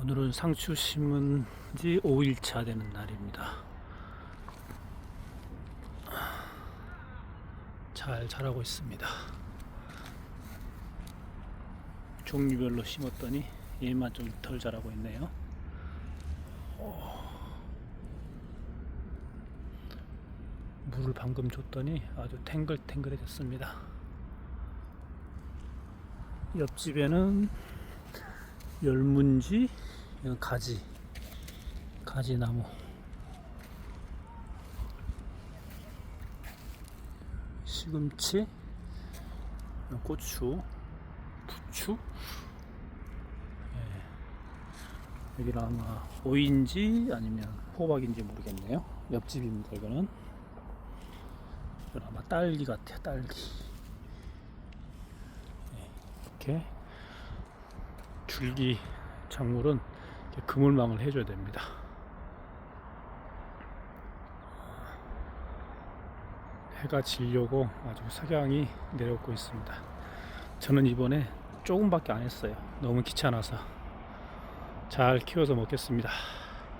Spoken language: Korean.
오늘은 상추 심은 지 5일차 되는 날입니다. 잘 자라고 있습니다. 종류별로 심었더니 얘만 좀 덜 자라고 있네요. 어. 물을 방금 줬더니 아주 탱글탱글해졌습니다. 옆집에는 열문지, 가지, 가지나무. 시금치, 고추, 부추. 예. 여기는 아마 오이인지 아니면 호박인지 모르겠네요. 옆집입니다. 이거는. 이건 아마 딸기 같아요. 딸기. 예. 이렇게 줄기 작물은 그물망을 해줘야 됩니다. 해가 지려고 아주 석양이 내려오고 있습니다. 저는 이번에 조금밖에 안 했어요. 너무 귀찮아서 잘 키워서 먹겠습니다.